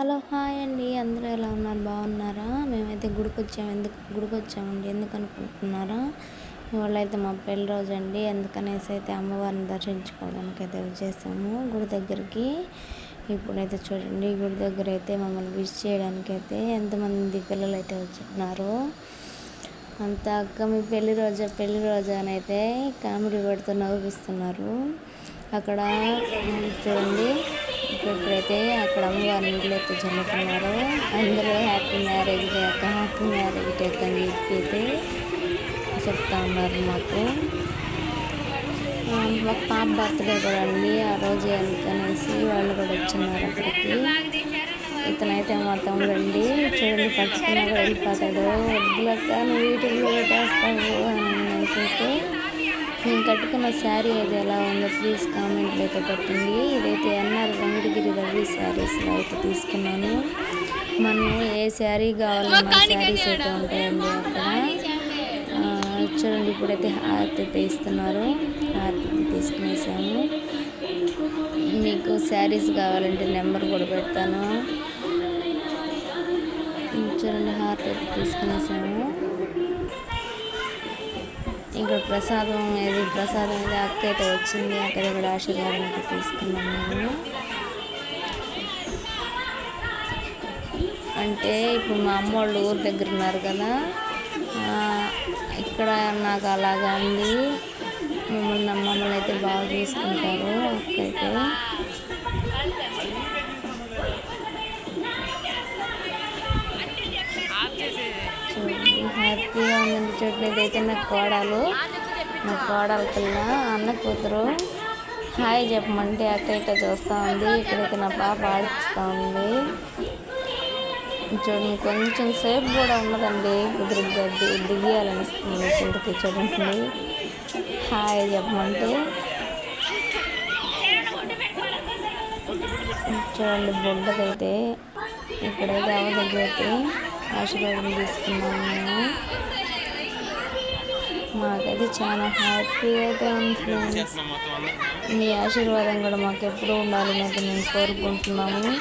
Hello hi అండి. అందరూ ఎలా ఉన్నారు? బాగున్నారా? మేమైతే గుడికి వచ్చాము ఎందుకు గుడికి వచ్చామండి ఎందుకు అనుకుంటున్నారా? ఇవాళ అయితే మా పెళ్ళి రోజు అండి. అందుకనేసి అయితే అమ్మవారిని దర్శించుకోవడానికి అయితే వచ్చేసాము గుడి దగ్గరికి. ఇప్పుడైతే చూడండి గుడి దగ్గర అయితే మమ్మల్ని విష్ చేయడానికి అయితే ఎంతమంది పిల్లలు అయితే వచ్చినారు అంత అక్క మీ పెళ్ళి రోజా? పెళ్ళి రోజా అని అయితే కామెడీ పెడుతూ నవ్విస్తున్నారు. అక్కడ చూడండి. ఇప్పుడైతే అక్కడ అమ్మవారి ఇంట్లో అయితే చల్లుతున్నారు అందరూ happy marriage day happy marriage day అని చెప్పి అయితే చెప్తా ఉన్నారు మాకు. మా పాప బర్త్డే కూడా అండి. ఆ రోజు అందుకనేసి వాళ్ళు కూడా వచ్చిన్నారు అక్కడికి. ఇతనైతే మా తమ్ముడు అండి చూడండి పట్టుకున్నా వెళ్ళిపోతాడు వద్దులక్క నువ్వు వీటిల్లో పెట్టేస్తావు అని నేను కట్టుకున్న శారీ అది ఎలా ఉందో ప్లీజ్ కామెంట్లు అయితే పెట్టండి. ఇదైతే ఎన్ఆర్ వెంకటగిరి రవి శారీస్లో అయితే తీసుకున్నాను. మనం ఏ శారీ కావాలన్నా శారీస్ అయితే ఉంటాయండి అక్కడ. చూడండి ఇప్పుడైతే హారతి అయితే ఇస్తున్నారు. హారతి తీసుకునేసాము. మీకు శారీస్ కావాలంటే నెంబర్ కూడా పెడతాను. చూడండి హారతి అయితే తీసుకునేసాము. ఇంకా ప్రసాదం ఏది? ప్రసాదం ఏది? అక్క అయితే వచ్చింది. అక్కడ దగ్గర ఆశీర్వాదం అయితే తీసుకున్నాం మేము. అంటే ఇప్పుడు మా అమ్మ వాళ్ళు ఊరు దగ్గర ఉన్నారు కదా. ఇక్కడ నాకు అలాగా ఉంది. మమ్మల్ని మమ్మల్ని అయితే బాగా చూసుకుంటారు అక్క చూడండి ఇదైతే నా కోడలు. నా కోడల పిల్ల అన్న కూతురు. హాయ్ చెప్పమంటే అట్ట ఇట్ట చూస్తూ ఉంది. ఇక్కడైతే నా పాప ఆడిపిస్తూ ఉంది. చూడండి కొంచెం సేపు కూడా ఉన్నదండి కుదురుగా దిగియాలనిస్తుంది చింతకి చూడండి హాయ్ చెప్పమంటే. చూడండి బొడ్డకైతే ఇక్కడైతే అవ దగ్గర అయితే ఆశీర్వాదం తీసుకున్నాము మేము మాకైతే చాలా హ్యాపీగా అయితే ఉంది. మీ ఆశీర్వాదం కూడా మాకు ఎప్పుడూ ఉండాలని అయితే మేము కోరుకుంటున్నాము.